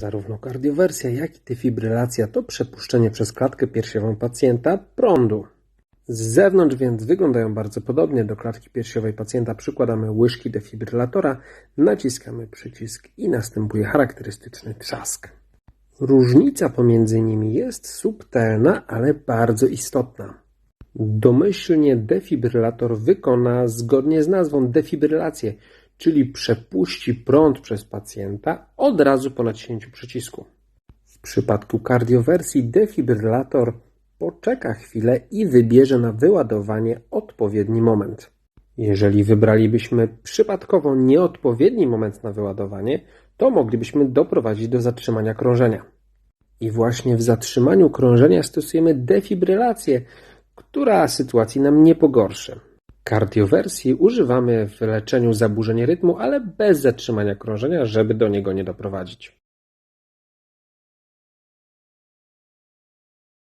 Zarówno kardiowersja, jak i defibrylacja to przepuszczenie przez klatkę piersiową pacjenta prądu. Z zewnątrz więc wyglądają bardzo podobnie. Do klatki piersiowej pacjenta przykładamy łyżki defibrylatora, naciskamy przycisk i następuje charakterystyczny trzask. Różnica pomiędzy nimi jest subtelna, ale bardzo istotna. Domyślnie defibrylator wykona zgodnie z nazwą defibrylację, czyli przepuści prąd przez pacjenta od razu po naciśnięciu przycisku. W przypadku kardiowersji defibrylator poczeka chwilę i wybierze na wyładowanie odpowiedni moment. Jeżeli wybralibyśmy przypadkowo nieodpowiedni moment na wyładowanie, to moglibyśmy doprowadzić do zatrzymania krążenia. I właśnie w zatrzymaniu krążenia stosujemy defibrylację, która sytuacji nam nie pogorszy. Kardiowersji używamy w leczeniu zaburzeń rytmu, ale bez zatrzymania krążenia, żeby do niego nie doprowadzić.